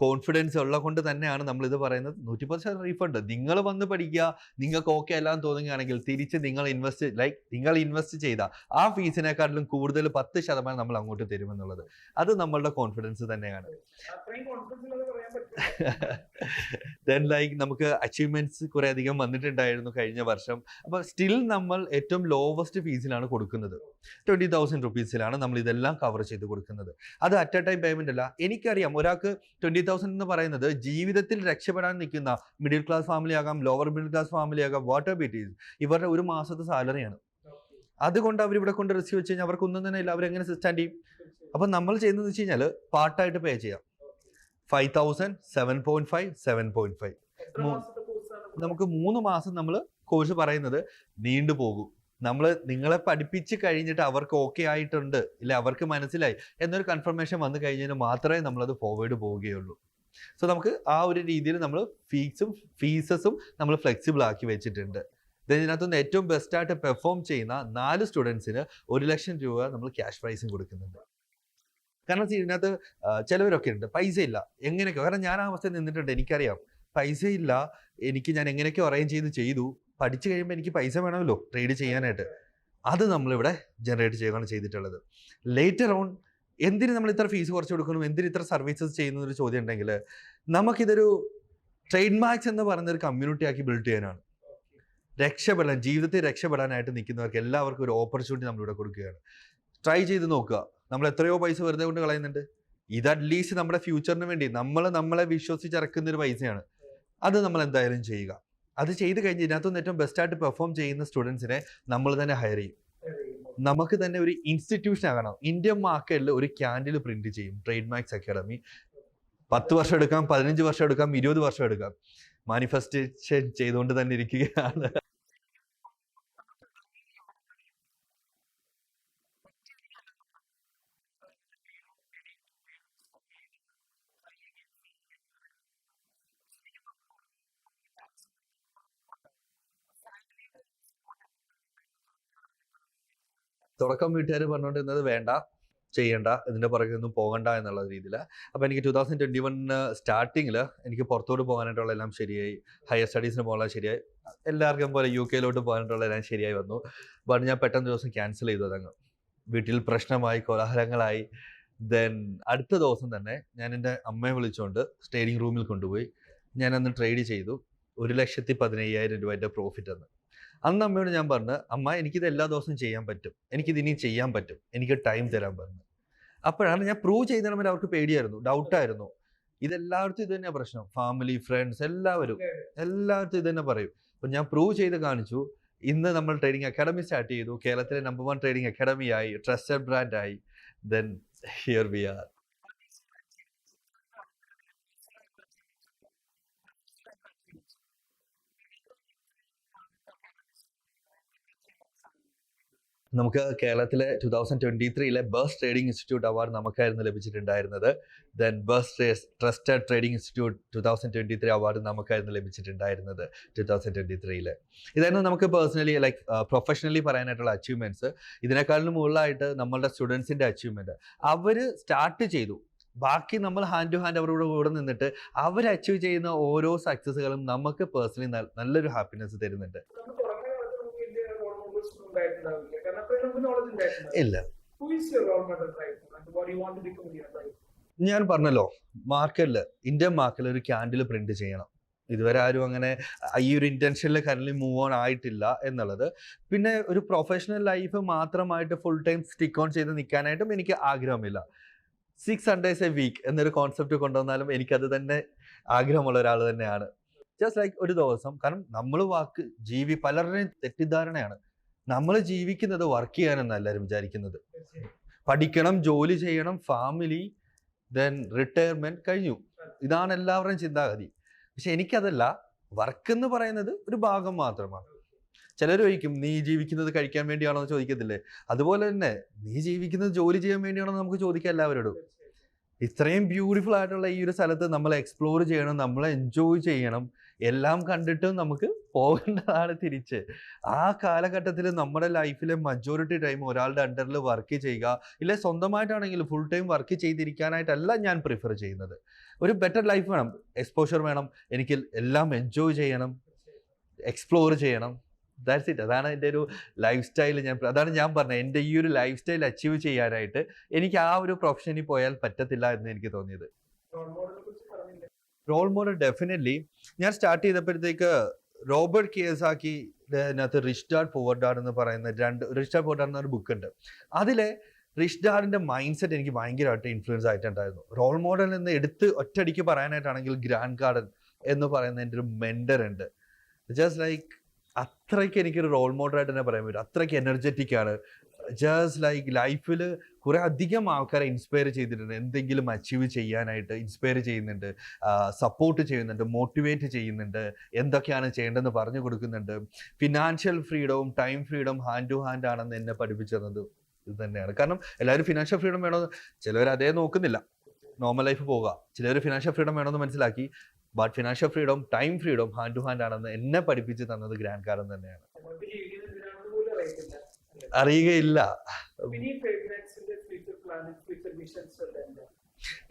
കോൺഫിഡൻസ് ഉള്ള കൊണ്ട് തന്നെയാണ് നമ്മൾ ഇത് പറയുന്നത്. നൂറ്റി പത്ത് റീഫണ്ട്. നിങ്ങൾ വന്ന് പഠിക്കുക നിങ്ങൾക്ക് ഓക്കെ എന്ന് തോന്നുകയാണെങ്കിൽ തിരിച്ച് നിങ്ങൾ ഇൻവെസ്റ്റ് ലൈക്ക് നിങ്ങൾ ഇൻവെസ്റ്റ് ചെയ്ത ആ ഫീസിനെക്കാട്ടിലും കൂടുതൽ പത്ത് ശതമാനം നമ്മൾ അങ്ങോട്ട് തരുമെന്നുള്ളത്. അത് നമ്മളുടെ കോൺഫിഡൻസ് തന്നെയാണ്. ദെൻ ലൈക്ക് നമുക്ക് അച്ചീവ്മെന്റ്സ് കുറെ അധികം വന്നിട്ടുണ്ടായിരുന്നു കഴിഞ്ഞ വർഷം. അപ്പൊ സ്റ്റിൽ നമ്മൾ ഏറ്റവും ലോവസ്റ്റ് ഫീസിലാണ് കൊടുക്കുന്നത്. ട്വന്റി തൗസൻഡ് റുപ്പീസിലാണ് നമ്മൾ ഇതെല്ലാം കവർ ചെയ്ത് കൊടുക്കുന്നത്. അത് അറ്റ് എ ടൈം പേയ്മെന്റ് അല്ല. എനിക്കറിയാം ഒരാൾക്ക് ട്വന്റി തൗസൻഡ് എന്ന് പറയുന്നത് ജീവിതത്തിൽ രക്ഷപ്പെടാൻ നിൽക്കുന്ന മിഡിൽ ക്ലാസ് ഫാമിലി ആകാം ലോവർ മിഡിൽ ക്ലാസ് ഫാമിലി ആകാം വാട്ടർ ബിറ്റീസ് ഇവരുടെ ഒരു മാസത്തെ സാലറിയാണ് അതുകൊണ്ട് അവർ കൊണ്ട് റിസീവ് വെച്ച് കഴിഞ്ഞാൽ അവർക്കൊന്നും തന്നെ ഇല്ല. അവരെങ്ങനെ സ്റ്റാൻഡ് ചെയ്യും? അപ്പം നമ്മൾ ചെയ്യുന്നതെന്ന് വെച്ച് കഴിഞ്ഞാൽ പാർട്ടായിട്ട് പേ ചെയ്യാം. Five thousand seven point five seven point five നമുക്ക് മൂന്ന് മാസം നമ്മൾ കോഴ്സ് പറയുന്നത് നീണ്ടു പോകും. നമ്മൾ നിങ്ങളെ പഠിപ്പിച്ച് കഴിഞ്ഞിട്ട് അവർക്ക് ഓക്കെ ആയിട്ടുണ്ട് ഇല്ല അവർക്ക് മനസ്സിലായി എന്നൊരു കൺഫർമേഷൻ വന്നു കഴിഞ്ഞാൽ മാത്രമേ നമ്മളത് ഫോർവേഡ് പോവുകയുള്ളൂ. സോ നമുക്ക് ആ ഒരു രീതിയിൽ നമ്മൾ ഫീസും ഫീസസും നമ്മൾ ഫ്ലെക്സിബിൾ ആക്കി വെച്ചിട്ടുണ്ട്. ഇതിനകത്തുനിന്ന് ഏറ്റവും ബെസ്റ്റായിട്ട് പെർഫോം ചെയ്യുന്ന നാല് സ്റ്റുഡൻസിന് ഒരു ലക്ഷം രൂപ നമ്മൾ ക്യാഷ് പ്രൈസും കൊടുക്കുന്നുണ്ട്. കാരണം ഇതിനകത്ത് ചിലവരൊക്കെ ഉണ്ട് പൈസ ഇല്ല എങ്ങനെയൊക്കെ കാരണം ഞാൻ ആ അവസ്ഥയിൽ നിന്നിട്ടുണ്ട്. എനിക്കറിയാം. പൈസ ഇല്ല എനിക്ക് ഞാൻ എങ്ങനെയൊക്കെ അറേഞ്ച് ചെയ്ത് ചെയ്തു. പഠിച്ചു കഴിയുമ്പോൾ എനിക്ക് പൈസ വേണമല്ലോ ട്രേഡ് ചെയ്യാനായിട്ട്. അത് നമ്മളിവിടെ ജനറേറ്റ് ചെയ്യുകയാണ് ചെയ്തിട്ടുള്ളത്. ലേറ്റർ ഓൺ എന്തിന് നമ്മൾ ഇത്ര ഫീസ് കുറച്ച് കൊടുക്കണം എന്തിന് ഇത്ര സർവീസസ് ചെയ്യുന്ന ഒരു ചോദ്യം ഉണ്ടെങ്കിൽ നമുക്കിതൊരു ട്രേഡ് മാർക്സ് എന്ന് പറയുന്ന കമ്മ്യൂണിറ്റി ആക്കി ബിൽഡ് ചെയ്യാനാണ്. രക്ഷപ്പെടാൻ ജീവിതത്തിൽ രക്ഷപ്പെടാനായിട്ട് നിൽക്കുന്നവർക്ക് എല്ലാവർക്കും ഒരു ഓപ്പർച്യൂണിറ്റി നമ്മളിവിടെ കൊടുക്കുകയാണ്. ട്രൈ ചെയ്ത് നോക്കുക. നമ്മൾ എത്രയോ പൈസ വെറുതെ കൊണ്ട് കളയുന്നുണ്ട്. ഇത് അറ്റ്ലീസ്റ്റ് നമ്മുടെ ഫ്യൂച്ചറിന് വേണ്ടി നമ്മൾ നമ്മളെ വിശ്വസിച്ച് ഇറക്കുന്ന ഒരു പൈസയാണ്. അത് നമ്മൾ എന്തായാലും ചെയ്യുക. അത് ചെയ്ത് കഴിഞ്ഞ് ഇതിനകത്തുനിന്ന് ഏറ്റവും ബെസ്റ്റായിട്ട് പെർഫോം ചെയ്യുന്ന സ്റ്റുഡൻസിനെ നമ്മൾ തന്നെ ഹയർ ചെയ്യും. നമുക്ക് തന്നെ ഒരു ഇൻസ്റ്റിറ്റ്യൂഷൻ ആകണം. ഇന്ത്യൻ മാർക്കറ്റിൽ ഒരു ക്യാൻഡിൽ പ്രിന്റ് ചെയ്യും. ട്രേഡ് മാക്സ് അക്കാഡമി പത്ത് വർഷം എടുക്കാം പതിനഞ്ച് വർഷം എടുക്കാം ഇരുപത് വർഷം എടുക്കാം. മാനിഫെസ്റ്റേഷൻ ചെയ്തുകൊണ്ട് തന്നെ ഇരിക്കുകയാണ്. തുടക്കം വീട്ടുകാർ പറഞ്ഞുകൊണ്ടിരുന്നത് വേണ്ട ചെയ്യണ്ട ഇതിന്റെ പുറകെ ഒന്നും പോകണ്ട എന്നുള്ള രീതിയിൽ അപ്പോൾ എനിക്ക് ടു തൗസൻഡ് ട്വന്റി വണ്ണിന് സ്റ്റാർട്ടിങ്ങിൽ എനിക്ക് പുറത്തോട്ട് പോകാനായിട്ടുള്ള എല്ലാം ശരിയായി ഹയർ സ്റ്റഡീസിന് പോകാൻ ശരിയായി എല്ലാവർക്കും പോലെ യു കെയിലോട്ട് പോകാനായിട്ടുള്ള എല്ലാം ശരിയായി വന്നു. ബട്ട് ഞാൻ പെട്ടെന്ന് ദിവസം ക്യാൻസൽ ചെയ്തു അതങ്ങ്. വീട്ടിൽ പ്രശ്നമായി കോലാഹലങ്ങളായി. ദെൻ അടുത്ത ദിവസം തന്നെ ഞാൻ എന്റെ അമ്മയെ വിളിച്ചുകൊണ്ട് ട്രേഡിംഗ് റൂമിൽ കൊണ്ടുപോയി. ഞാൻ അന്ന് ട്രേഡ് ചെയ്തു. ഒരു ലക്ഷത്തി പതിനയ്യായിരം രൂപ എന്റെ പ്രോഫിറ്റ് എന്ന് അന്ന് അമ്മയോട് ഞാൻ പറഞ്ഞു അമ്മ എനിക്കിത് എല്ലാ ദിവസവും ചെയ്യാൻ പറ്റും. എനിക്കിത് ഇനി ചെയ്യാൻ പറ്റും. എനിക്ക് ടൈം തരാൻ പറഞ്ഞു. അപ്പോഴാണ് ഞാൻ പ്രൂവ് ചെയ്തതിന് അവർക്ക് പേടിയായിരുന്നു ഡൗട്ടായിരുന്നു. ഇതെല്ലാവർക്കും ഇത് തന്നെയാണ് പ്രശ്നം. ഫാമിലി ഫ്രണ്ട്സ് എല്ലാവരും. എല്ലാവർക്കും ഇത് തന്നെ പറയും. അപ്പം ഞാൻ പ്രൂവ് ചെയ്ത് കാണിച്ചു. ഇന്ന് നമ്മൾ ട്രേഡിംഗ് അക്കാഡമി സ്റ്റാർട്ട് ചെയ്തു. കേരളത്തിലെ നമ്പർ വൺ ട്രേഡിംഗ് അക്കാഡമി ആയി ട്രസ്റ്റഡ് ബ്രാൻഡായി ദെൻ ഹിയർ വി ആർ നമുക്ക് കേരളത്തിലെ ടു തൗസൻഡ് ട്വന്റി ത്രീയിലെ ബസ് ട്രേഡിംഗ് ഇൻസ്റ്റിറ്റ്യൂട്ട് അവാർഡ് നമുക്കായിരുന്നു ലഭിച്ചിട്ടുണ്ടായിരുന്നത്. Then best trusted trading institute two thousand twenty three award നമുക്കായിരുന്നു ലഭിച്ചിട്ടുണ്ടായിരുന്നത് ടു തൗസൻഡ് ട്വന്റി ത്രീയിൽ ഇതായിരുന്നു നമുക്ക് പേഴ്സണലി ലൈക്ക് പ്രൊഫഷണലി പറയാനായിട്ടുള്ള അച്ചീവ്മെന്റ്സ് ഇതിനേക്കാളും മുകളിലായിട്ട് നമ്മളുടെ സ്റ്റുഡൻസിന്റെ അച്ചീവ്മെന്റ് അവർ സ്റ്റാർട്ട് ചെയ്തു. ബാക്കി നമ്മൾ ഹാൻഡ് ടു ഹാൻഡ് അവരുടെ കൂടെ നിന്നിട്ട് അവർ അച്ചീവ് ചെയ്യുന്ന ഓരോ സക്സസ്സുകളും നമുക്ക് പേഴ്സണലി നല്ലൊരു ഹാപ്പിനെസ് തരുന്നുണ്ട് നമ്മൾ തുടങ്ങിയ കാലത്ത് നമുക്ക് ഇന്ത്യ റോൾ മോഡൽസ് ഒന്നും ഉണ്ടായിട്ടുണ്ടാവില്ല. കാരണം നമുക്ക് നോളജ് ഞാൻ പറഞ്ഞല്ലോ മാർക്കറ്റിൽ ഇന്ത്യൻ മാർക്കറ്റിൽ ഒരു ക്യാൻഡിൽ പ്രിന്റ് ചെയ്യണം. ഇതുവരെ ആരും അങ്ങനെ ഈ ഒരു ഇന്റൻഷനിൽ കറന്റ് മൂവ് ഓൺ ആയിട്ടില്ല എന്നുള്ളത്. പിന്നെ ഒരു പ്രൊഫഷണൽ ലൈഫ് മാത്രമായിട്ട് ഫുൾ ടൈം സ്റ്റിക്ക് ഓൺ ചെയ്ത് നിൽക്കാനായിട്ടും എനിക്ക് ആഗ്രഹമില്ല. സിക്സ് സൺഡേസ് എ വീക്ക് എന്നൊരു കോൺസെപ്റ്റ് കൊണ്ടുവന്നാലും എനിക്കത് തന്നെ ആഗ്രഹമുള്ള ഒരാൾ തന്നെയാണ്. ജസ്റ്റ് ലൈക്ക് ഒരു ദിവസം കാരണം നമ്മൾ വാക്ക് ജീവി പലരുടെയും തെറ്റിദ്ധാരണയാണ്. നമ്മൾ ജീവിക്കുന്നത് വർക്ക് ചെയ്യാനെന്ന് എല്ലാവരും വിചാരിക്കുന്നത്. പഠിക്കണം ജോലി ചെയ്യണം ഫാമിലി ദെൻ റിട്ടയർമെന്റ് കഴിഞ്ഞു. ഇതാണ് എല്ലാവരുടെയും ചിന്താഗതി. പക്ഷെ എനിക്കതല്ല വർക്ക് എന്ന് പറയുന്നത് ഒരു ഭാഗം മാത്രമാണ്. ചിലർ ചോദിക്കും നീ ജീവിക്കുന്നത് കഴിക്കാൻ വേണ്ടിയാണോ എന്ന് ചോദിക്കത്തില്ലേ? അതുപോലെ തന്നെ നീ ജീവിക്കുന്നത് ജോലി ചെയ്യാൻ വേണ്ടിയാണോ നമുക്ക് ചോദിക്കാം എല്ലാവരോടും. ഇത്രയും ബ്യൂട്ടിഫുൾ ആയിട്ടുള്ള ഈ ഒരു സ്ഥലത്ത് നമ്മൾ എക്സ്പ്ലോർ ചെയ്യണം നമ്മൾ എൻജോയ് ചെയ്യണം എല്ലാം കണ്ടിട്ടും നമുക്ക് പോകേണ്ടതാണ് തിരിച്ച്. ആ കാലഘട്ടത്തിൽ നമ്മുടെ ലൈഫിലെ മജോറിറ്റി ടൈം ഒരാളുടെ അണ്ടറിൽ വർക്ക് ചെയ്യുക ഇല്ലെ സ്വന്തമായിട്ടാണെങ്കിൽ ഫുൾ ടൈം വർക്ക് ചെയ്തിരിക്കാനായിട്ടല്ല ഞാൻ പ്രിഫർ ചെയ്യുന്നത്. ഒരു ബെറ്റർ ലൈഫ് വേണം എക്സ്പോഷർ വേണം എനിക്ക് എല്ലാം എൻജോയ് ചെയ്യണം എക്സ്പ്ലോർ ചെയ്യണം. ദാറ്റ്സ് ഇറ്റ് അതാണ് എന്റെ ഒരു ലൈഫ് സ്റ്റൈൽ ഞാൻ അതാണ് ഞാൻ പറഞ്ഞത്. എന്റെ ഈ ഒരു ലൈഫ് സ്റ്റൈൽ അച്ചീവ് ചെയ്യാനായിട്ട് എനിക്ക് ആ ഒരു പ്രൊഫഷനിൽ പോയാൽ പറ്റത്തില്ല എന്ന് എനിക്ക് തോന്നിയത്. റോൾ മോഡൽ ഡെഫിനറ്റ്ലി ഞാൻ സ്റ്റാർട്ട് ചെയ്തപ്പോഴത്തേക്ക് റോബർട്ട് കിയസാക്കി അതിനകത്ത് റിഷ്ഡാർഡ് ഫോർഡാർഡ് എന്ന് പറയുന്ന രണ്ട് റിഷ്ഡാർഡ് ഫോർഡാർഡ് എന്ന ഒരു ബുക്ക് ഉണ്ട്. അതിലെ റിഷ്ഡാർഡിന്റെ മൈൻഡ് സെറ്റ് എനിക്ക് ഭയങ്കരമായിട്ട് ഇൻഫ്ലുവൻസ് ആയിട്ടുണ്ടായിരുന്നു. റോൾ മോഡൽ എന്ന് എടുത്ത് ഒറ്റയടിക്ക് പറയാനായിട്ടാണെങ്കിൽ ഗ്രാൻഡ് ഗാർഡൻ എന്ന് പറയുന്ന എന്റെ ഒരു മെൻഡർ ഉണ്ട്. ജസ്റ്റ് ലൈക്ക് അത്രയ്ക്ക് എനിക്കൊരു റോൾ മോഡലായിട്ട് തന്നെ പറയാൻ പറ്റും. അത്രയ്ക്ക് എനർജറ്റിക് ആണ്. ജസ്റ്റ് ലൈക്ക് ലൈഫിൽ കുറെ അധികം ആൾക്കാരെ ഇൻസ്പയർ ചെയ്തിട്ടുണ്ട്. എന്തെങ്കിലും അച്ചീവ് ചെയ്യാനായിട്ട് ഇൻസ്പയർ ചെയ്യുന്നുണ്ട്. സപ്പോർട്ട് ചെയ്യുന്നുണ്ട് മോട്ടിവേറ്റ് ചെയ്യുന്നുണ്ട്. എന്തൊക്കെയാണ് ചെയ്യേണ്ടതെന്ന് പറഞ്ഞു കൊടുക്കുന്നുണ്ട്. Financial ഫ്രീഡവും time freedom hand to hand ആണെന്ന് എന്നെ പഠിപ്പിച്ചിരുന്നത് ഇത് തന്നെയാണ്. കാരണം എല്ലാവരും ഫിനാൻഷ്യൽ ഫ്രീഡം വേണമെന്ന് ചിലവർ അതേ നോക്കുന്നില്ല. നോർമൽ ലൈഫ് പോവുക ചിലർ ഫിനാൻഷ്യൽ ഫ്രീഡം വേണമെന്ന് മനസ്സിലാക്കി. But financial freedom time freedom hand to hand ആണെന്ന് എന്നെ പഠിപ്പിച്ച് തന്നത് ഗ്രാൻഡ് കാരൻ തന്നെയാണ്. എന്താ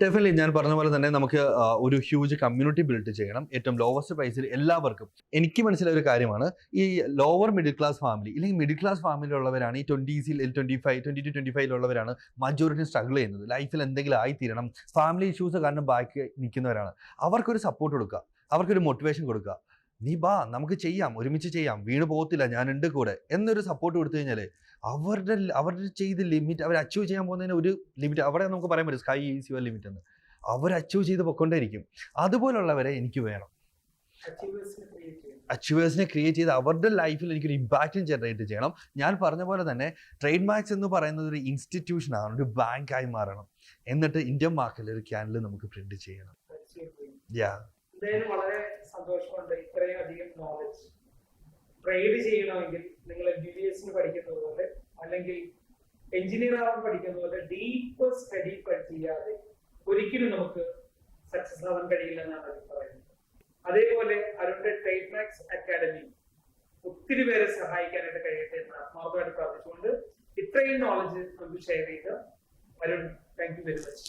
ഡെഫിനറ്റ്ലി ഞാൻ പറഞ്ഞ പോലെ തന്നെ നമുക്ക് ഒരു ഹ്യൂജ് കമ്മ്യൂണിറ്റി ബിൽഡ് ചെയ്യണം. ഏറ്റവും ലോവസ്റ്റ് പ്രൈസിൽ എല്ലാവർക്കും. എനിക്ക് മനസ്സിലായ ഒരു കാര്യമാണ് ഈ ലോവർ മിഡിൽ ക്ലാസ് ഫാമിലി ഇല്ലെങ്കിൽ മിഡിൽ ക്ലാസ് ഫാമിലി ഉള്ളവരാണ് ഈ ട്വന്റീസിൽ twenty five twenty two twenty ഫൈവിലുള്ളവരാണ് majority struggle ചെയ്യുന്നത്. ലൈഫിൽ എന്തെങ്കിലും ആയിത്തീരണം. ഫാമിലി ഇഷ്യൂസ് കാരണം ബാക്കി നിൽക്കുന്നവരാണ്. അവർക്കൊരു സപ്പോർട്ട് കൊടുക്കുക. അവർക്കൊരു മോട്ടിവേഷൻ കൊടുക്കുക. നീ ബാ നമുക്ക് ചെയ്യാം ഒരുമിച്ച് ചെയ്യാം വീണ് പോകത്തില്ല ഞാനുണ്ട് കൂടെ എന്നൊരു സപ്പോർട്ട് കൊടുത്തു കഴിഞ്ഞാൽ അവരുടെ അവരുടെ ചെയ്ത് ലിമിറ്റ് അവർ അച്ചീവ് ചെയ്യാൻ പോകുന്നതിന് ഒരു ലിമിറ്റ് അവിടെ നമുക്ക് പറയാൻ പറ്റും സ്കൈ ഈസ് യുവർ ലിമിറ്റ് എന്ന്. അവർ അച്ചീവ് ചെയ്ത് പൊക്കൊണ്ടേയിരിക്കും. അതുപോലുള്ളവരെ എനിക്ക് വേണം. അച്ചീവേഴ്സിനെ ക്രിയേറ്റ് ചെയ്ത് അവരുടെ ലൈഫിൽ എനിക്കൊരു ഇമ്പാക്റ്റും ജനറേറ്റ് ചെയ്യണം. ഞാൻ പറഞ്ഞ പോലെ തന്നെ ട്രേഡ് മാർക്സ് എന്ന് പറയുന്നത് ഒരു ഇൻസ്റ്റിറ്റ്യൂഷൻ ആണ് ഒരു ബാങ്കായി മാറണം. എന്നിട്ട് ഇന്ത്യൻ മാർക്കറ്റിൽ ഒരു ക്യാനൽ നമുക്ക് പ്രിന്റ് ചെയ്യണം. യാ വളരെ സന്തോഷമുണ്ട്. ഇത്രയും അധികം നോളജ് ട്രേഡ് ചെയ്യണമെങ്കിൽ നിങ്ങൾ എം ബി ബി എസിന് പഠിക്കുന്ന പോലെ അല്ലെങ്കിൽ എഞ്ചിനീയർ ആവാൻ പഠിക്കുന്ന പോലെ ഡീപ്പ് സ്റ്റഡി ചെയ്യാതെ ഒരിക്കലും നമുക്ക് സക്സസ് ആവാൻ കഴിയില്ലെന്നാണ് അവർ പറയുന്നത് അതേപോലെ അവരുടെ ട്രേഡ് മാക്സ് അക്കാഡമി ഒത്തിരി പേരെ സഹായിക്കാനായിട്ട് കഴിയട്ടെ എന്ന് ആത്മാർത്ഥമായിട്ട് പ്രാർത്ഥിച്ചുകൊണ്ട് ഇത്രയും നോളജ് നമുക്ക് ഷെയർ ചെയ്ത്. Arun thank you very much.